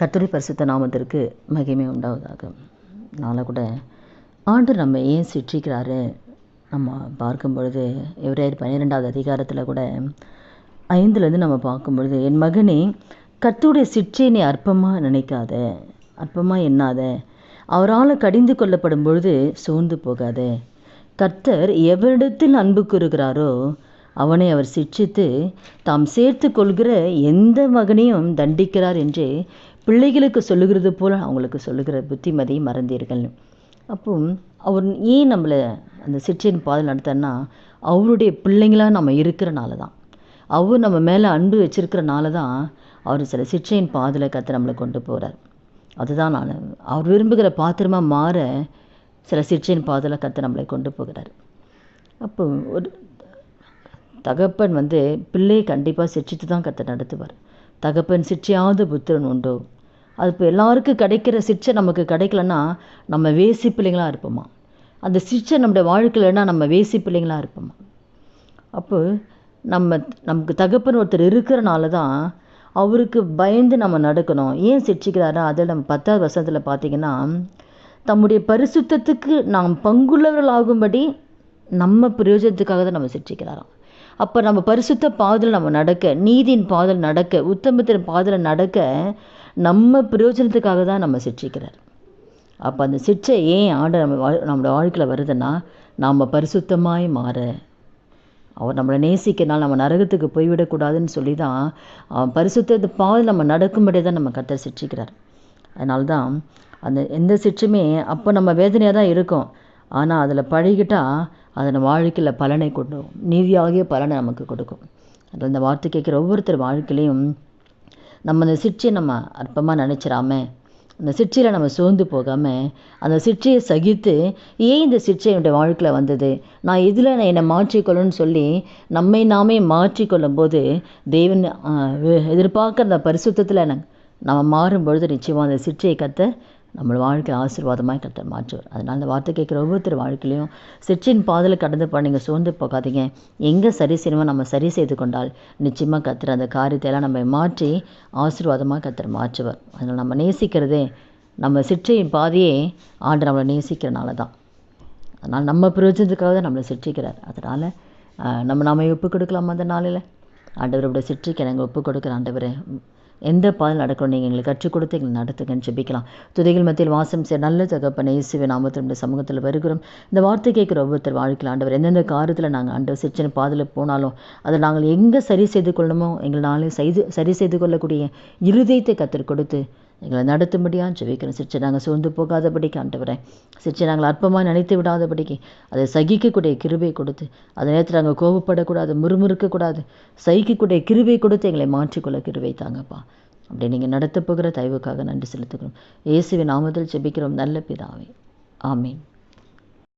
கத்துரை பரிசுத்த நாமத்திற்கு மகிமை உண்டாவதாக. நாளை கூட ஆண்டு நம்ம ஏன் சிற்றிக்கிறாரு? நம்ம பார்க்கும் பொழுது எவரேர் பன்னிரெண்டாவது அதிகாரத்தில் கூட ஐந்துலேருந்து நம்ம பார்க்கும் பொழுது என் மகனே கத்துடைய சிற்றை நீ அற்பமாக நினைக்காத அற்பமாக எண்ணாத. அவரால் கடிந்து கொள்ளப்படும் பொழுது சோர்ந்து போகாத. கர்த்தர் எவரிடத்தில் அன்பு கூறுகிறாரோ அவனை அவர் சிட்சித்து தாம் சேர்த்து கொள்கிற எந்த மகனையும் தண்டிக்கிறார் என்று பிள்ளைகளுக்கு சொல்லுகிறது போல் அவங்களுக்கு சொல்லுகிற புத்திமதி மறந்தீர்கள். அப்போ அவர் ஏன் நம்மளை அந்த சிற்றின் பாதையில் நடத்தன்னா அவருடைய பிள்ளைங்களாக நம்ம இருக்கிறனால தான் அவர் நம்ம மேலே அன்பு வச்சிருக்கிறனால தான் அவர் சில சிற்றையின் பாதையில் கற்று நம்மளை கொண்டு போகிறார் அதுதான் நான் அவர் விரும்புகிற பாத்திரமாக மாற சில சிற்றையின் பாதையில் கற்று நம்மளை கொண்டு போகிறார். அப்போ ஒரு தகப்பன் வந்து பிள்ளையை கண்டிப்பாக சிற்றித்து தான் கற்று நடத்துவார். தகப்பன் சிற்றையாவது புத்திரன் உண்டோ? அது இப்போ எல்லாருக்கும் கிடைக்கிற சிற்றை நமக்கு கிடைக்கலன்னா நம்ம வேசி பிள்ளைங்களாக இருப்போமா? அந்த சிகிச்சை நம்முடைய வாழ்க்கையிலன்னா நம்ம வேசி பிள்ளைங்களாக இருப்போமா? அப்போ நம்ம நமக்கு தகப்பன் ஒருத்தர் இருக்கிறனால தான் அவருக்கு பயந்து நம்ம நடக்கணும். ஏன் சிரிச்சிக்கிறாரா அதில் நம்ம பத்தாவது வருஷத்தில் பார்த்தீங்கன்னா தம்முடைய பரிசுத்தத்துக்கு நாம் பங்குள்ளவர்களாகும்படி நம்ம பிரயோஜனத்துக்காக தான் நம்ம சிரிச்சிக்கிறாராம். அப்போ நம்ம பரிசுத்த பாதையில் நம்ம நடக்க நீதியின் பாதல் நடக்க உத்தமத்தின் பாதையில் நடக்க நம்ம பிரயோஜனத்துக்காக தான் நம்ம சிற்றிக்கிறார் அப்போ அந்த சிற்றை ஏன் ஆண்டு நம்ம வாழ் நம்மளோட வாழ்க்கையில் வருதுன்னா நாம் பரிசுத்தமாய் மாற. அவர் நம்மளை நேசிக்கனால் நம்ம நரகத்துக்கு போய்விடக்கூடாதுன்னு சொல்லி தான் அவன் பரிசுத்த பாதல் நம்ம நடக்கும்படியே தான் நம்ம கத்த சிற்றிக்கிறார் அதனால தான் அந்த எந்த சிற்றுமே அப்போ நம்ம வேதனையாக தான் இருக்கும். ஆனால் அதில் பழகிட்டால் அதன் நம்ம வாழ்க்கையில் பலனை கொண்டு நீதியாகிய பலனை நமக்கு கொடுக்கும். அதில் இந்த வார்த்தை கேட்குற ஒவ்வொருத்தர் வாழ்க்கையிலையும் நம்ம அந்த சிற்சியை நம்ம அற்பமாக நினச்சிடாம அந்த சிற்சியில் நம்ம சோர்ந்து போகாமல் அந்த சிற்சையை சகித்து ஏன் இந்த சிற்சை என்னுடைய வாழ்க்கையில் வந்தது? நான் இதில் நான் என்னை மாற்றிக்கொள்ளணும்னு சொல்லி நம்மை நாமே மாற்றிக்கொள்ளும் போது தேவன் எதிர்பார்க்குற அந்த பரிசுத்தத்தில் நம்ம மாறும்பொழுது நிச்சயமாக அந்த சிற்சையை கற்று நம்ம வாழ்க்கை ஆசீர்வாதமாக கத்தர் மாற்றுவார். அதனால் அந்த வார்த்தை கேட்குற ஒவ்வொருத்தர் வாழ்க்கையிலையும் சிற்றின் பாதல் கடந்து போ நீங்கள் சோர்ந்து போகாதீங்க. எங்கே சரி செய்யணுமோ நம்ம சரி செய்து கொண்டால் நிச்சயமாக கத்துற அந்த காரியத்தையெல்லாம் நம்ம மாற்றி ஆசீர்வாதமாக கத்தர் மாற்றுவார். அதனால் நம்ம நேசிக்கிறதே நம்ம சிற்றையின் பாதையே ஆண்டு நம்மளை நேசிக்கிறனால தான் அதனால் நம்ம பிரயோஜனத்துக்காக தான் நம்மளை சிற்றிக்கிறார். அதனால் நம்ம நாம ஒப்பு கொடுக்கலாமா அந்த நாளில். ஆண்டவரோட சிற்றிக்க நாங்கள் ஒப்பு கொடுக்குற ஆண்டவரை எந்த பாதையில் நடக்கணும் நீங்கள் எங்களுக்கு கற்றுக் கொடுத்து எங்களை நடத்துங்கன்னு ஜெபிக்கலாம். துதிகள் மத்தியில் வாசம் செய்ய நல்ல தகப்பனை இயேசுவை நாமத்தில் சமூகத்தில் வருகிறோம். இந்த வார்த்தை கேட்குற ஒவ்வொருத்தர் வாழ்க்கையில் ஆண்டவர் எந்தெந்த காரியத்தில் நாங்கள் ஆண்டவர் சிச்சனை பாதையில் போனாலும் அதை நாங்கள் எங்கே சரி செய்து கொள்ளணுமோ எங்களாலே செய்து சரி செய்து கொள்ளக்கூடிய இருதயத்தை கற்றுக் கொடுத்து எங்களை நடத்தும்படியாக ஜெபிக்கிறோம் சிற்றை நாங்கள் சோர்ந்து போகாதபடிக்கு ஆண்டவரேன் சிற்றை நாங்கள் அற்பமாக நினைத்து விடாதபடிக்கு அதை சகிக்கக்கூடிய கிருபை கொடுத்து அதை நேரத்தில் நாங்கள் கோபப்படக்கூடாது முறுமுறுக்கக்கூடாது சகிக்கக்கூடிய கிருபை கொடுத்து எங்களை மாற்றிக்கொள்ள கிருபை தாங்கப்பா. அப்படி நீங்கள் நடத்த போகிற தயவுக்காக நன்றி செலுத்துகிறோம். இயேசுவின் நாமத்தில் ஜெபிக்கிறோம் நல்ல பிதாவே. ஆமீன்.